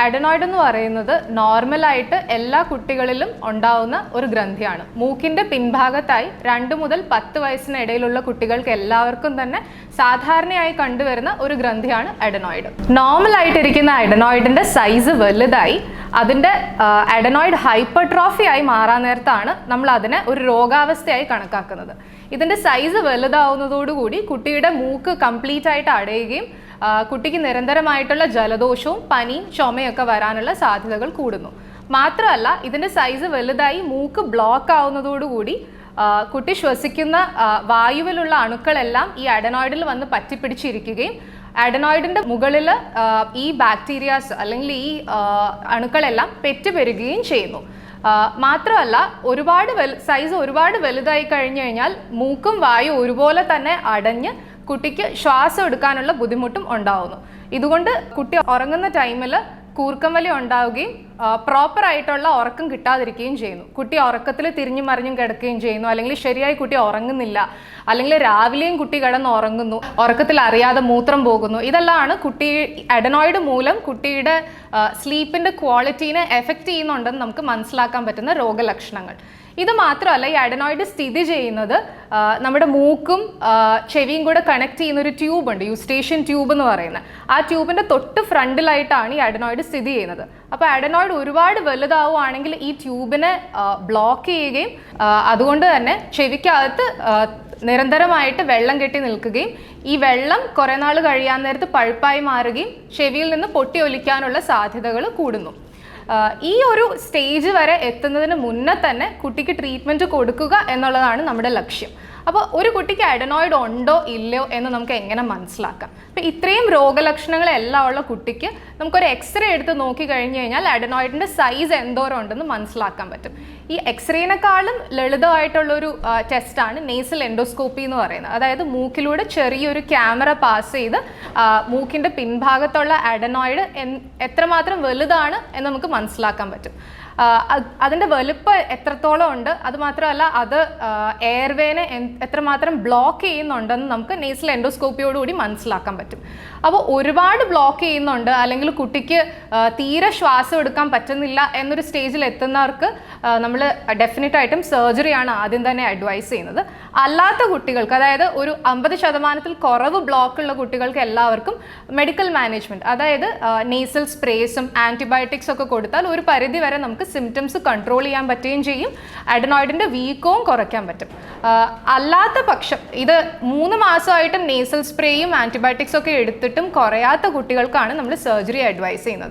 Adenoid എന്ന് പറയുന്നത് നോർമലായിട്ട് എല്ലാ കുട്ടികളിലും ഉണ്ടാവുന്ന ഒരു ഗ്രന്ഥിയാണ്. മൂക്കിന്റെ പിൻഭാഗത്തായി രണ്ട് മുതൽ പത്ത് വയസ്സിനിടയിലുള്ള കുട്ടികൾക്ക് എല്ലാവർക്കും തന്നെ സാധാരണയായി കണ്ടുവരുന്ന ഒരു ഗ്രന്ഥിയാണ് അഡനോയിഡ് നോർമൽ ആയിട്ടിരിക്കുന്ന അഡനോയിഡിന്റെ സൈസ് വലുതായി അതിന്റെ അഡനോയിഡ് ഹൈപ്പർട്രോഫി ആയി മാറാൻ നേരത്താണ് നമ്മൾ അതിനെ ഒരു രോഗാവസ്ഥയായി കണക്കാക്കുന്നത്. ഇതിന്റെ സൈസ് വലുതാവുന്നതോടുകൂടി കുട്ടിയുടെ മൂക്ക് കംപ്ലീറ്റ് ആയിട്ട് അടയുകയും കുട്ടിക്ക് നിരന്തരമായിട്ടുള്ള ജലദോഷവും പനിയും ചുമയൊക്കെ വരാനുള്ള സാധ്യതകൾ കൂടുന്നു. മാത്രമല്ല ഇതിന്റെ സൈസ് വലുതായി മൂക്ക് ബ്ലോക്ക് ആവുന്നതോടുകൂടി കുട്ടി ശ്വസിക്കുന്ന വായുവിലുള്ള അണുക്കളെല്ലാം ഈ അഡനോയിഡിൽ വന്ന് പറ്റിപ്പിടിച്ചിരിക്കുകയും അഡനോയിഡിന്റെ മുകളിൽ ഈ ബാക്ടീരിയാസ് അല്ലെങ്കിൽ ഈ അണുക്കളെല്ലാം പെറ്റുപെരുകയും ചെയ്യുന്നു. മാത്രമല്ല ഒരുപാട് വലു സൈസ് ഒരുപാട് വലുതായി കഴിഞ്ഞു കഴിഞ്ഞാൽ മൂക്കും വായു ഒരുപോലെ തന്നെ അടഞ്ഞ് കുട്ടിക്ക് ശ്വാസം എടുക്കാനുള്ള ബുദ്ധിമുട്ടും ഉണ്ടാവുന്നു. ഇതുകൊണ്ട് കുട്ടി ഉറങ്ങുന്ന ടൈമിൽ കൂർക്കം വലി ഉണ്ടാവുകയും പ്രോപ്പർ ആയിട്ടുള്ള ഉറക്കം കിട്ടാതിരിക്കുകയും ചെയ്യുന്നു. കുട്ടി ഉറക്കത്തിൽ തിരിഞ്ഞു മറിഞ്ഞും കിടക്കുകയും ചെയ്യുന്നു. അല്ലെങ്കിൽ ശരിയായി കുട്ടി ഉറങ്ങുന്നില്ല. അല്ലെങ്കിൽ രാവിലെയും കുട്ടി കിടന്ന് ഉറങ്ങുന്നു. ഉറക്കത്തിൽ അറിയാതെ മൂത്രം പോകുന്നു. ഇതെല്ലാമാണ് കുട്ടി അഡനോയിഡ് മൂലം കുട്ടിയുടെ സ്ലീപ്പിന്റെ ക്വാളിറ്റീനെ എഫക്റ്റ് ചെയ്യുന്നുണ്ടെന്ന് നമുക്ക് മനസ്സിലാക്കാൻ പറ്റുന്ന രോഗലക്ഷണങ്ങൾ. ഇത് മാത്രമല്ല ഈ അഡനോയിഡ് സ്ഥിതി ചെയ്യുന്നത് നമ്മുടെ മൂക്കും ചെവിയും കൂടെ കണക്ട് ചെയ്യുന്ന ഒരു ട്യൂബ് ഉണ്ട്. യൂസ്റ്റേഷ്യൻ ട്യൂബ് എന്ന് പറയുന്നത്. ആ ട്യൂബിന്റെ തൊട്ട് ഫ്രണ്ടിലായിട്ടാണ് ഈ അഡനോയിഡ് സ്ഥിതി ചെയ്യുന്നത്. അപ്പോൾ അഡനോയിഡ് ഒരുപാട് ഒരുപാട് വലുതാവുകയാണെങ്കിൽ ഈ ട്യൂബിനെ ബ്ലോക്ക് ചെയ്യുകയും അതുകൊണ്ട് തന്നെ ചെവിക്കകത്ത് നിരന്തരമായിട്ട് വെള്ളം കെട്ടി നിൽക്കുകയും ഈ വെള്ളം കുറേ നാൾ കഴിയാൻ നേരത്ത് പഴുപ്പായി മാറുകയും ചെവിയിൽ നിന്ന് പൊട്ടി ഒലിക്കാനുള്ള സാധ്യതകൾ കൂടുന്നു. ഈ ഒരു സ്റ്റേജ് വരെ എത്തുന്നതിന് മുന്നേ തന്നെ കുട്ടിക്ക് ട്രീറ്റ്മെന്റ് കൊടുക്കുക എന്നുള്ളതാണ് നമ്മുടെ ലക്ഷ്യം. അപ്പോൾ ഒരു കുട്ടിക്ക് അഡനോയിഡ് ഉണ്ടോ ഇല്ലയോ എന്ന് നമുക്ക് എങ്ങനെ മനസ്സിലാക്കാം? അപ്പോൾ ഇത്രയും രോഗലക്ഷണങ്ങളെല്ലാം ഉള്ള കുട്ടിക്ക് നമുക്കൊരു എക്സ്റേ എടുത്ത് നോക്കി കഴിഞ്ഞു കഴിഞ്ഞാൽ അഡനോയിഡിന്റെ സൈസ് എന്തോരം ഉണ്ടെന്ന് മനസ്സിലാക്കാൻ പറ്റും. ഈ എക്സ്റേനേക്കാളും ലളിതമായിട്ടുള്ളൊരു ടെസ്റ്റാണ് നേസൽ എൻഡോസ്കോപ്പി എന്ന് പറയുന്നത്. അതായത് മൂക്കിലൂടെ ചെറിയൊരു ക്യാമറ പാസ് ചെയ്ത് മൂക്കിന്റെ പിൻഭാഗത്തുള്ള അഡനോയിഡ് എത്രമാത്രം വലുതാണ് എന്ന് നമുക്ക് മനസ്സിലാക്കാൻ പറ്റും. അതിന്റെ വലുപ്പം എത്രത്തോളം ഉണ്ട്? അതുമാത്രമല്ല അത് എയർവേനെ എത്രമാത്രം ബ്ലോക്ക് ചെയ്യുന്നുണ്ടെന്ന് നമുക്ക് നേസൽ എൻഡോസ്കോപ്പിയോടുകൂടി മനസ്സിലാക്കാൻ പറ്റും. അപ്പോൾ ഒരുപാട് ബ്ലോക്ക് ചെയ്യുന്നുണ്ട് അല്ലെങ്കിൽ കുട്ടിക്ക് തീരെ ശ്വാസം എടുക്കാൻ പറ്റുന്നില്ല എന്നൊരു സ്റ്റേജിൽ എത്തുന്നവർക്ക് നമ്മൾ ഡെഫിനറ്റായിട്ടും സർജറിയാണ് ആദ്യം തന്നെ അഡ്വൈസ് ചെയ്യുന്നത്. അല്ലാത്ത കുട്ടികൾക്ക് അതായത് ഒരു അമ്പത് ശതമാനത്തിൽ കുറവ് ബ്ലോക്ക് ഉള്ള കുട്ടികൾക്ക് എല്ലാവർക്കും മെഡിക്കൽ മാനേജ്മെന്റ് അതായത് നേസൽ സ്പ്രേസും ആന്റിബയോട്ടിക്സ് ഒക്കെ കൊടുത്താൽ ഒരു പരിധി വരെ നമുക്ക് സിംറ്റംസ് കൺട്രോൾ ചെയ്യാൻ പറ്റുകയും ചെയ്യും. അഡനോയിഡിന്റെ വീക്കവും കുറയ്ക്കാൻ പറ്റും. അല്ലാത്ത പക്ഷം ഇത് മൂന്ന് മാസമായിട്ടും നേസൽ സ്പ്രേയും ആന്റിബയോട്ടിക്സ് ഒക്കെ എടുത്തിട്ടും കുറയാത്ത കുട്ടികൾക്കാണ് നമ്മൾ സർജറി അഡ്വൈസ് ചെയ്യുന്നത്.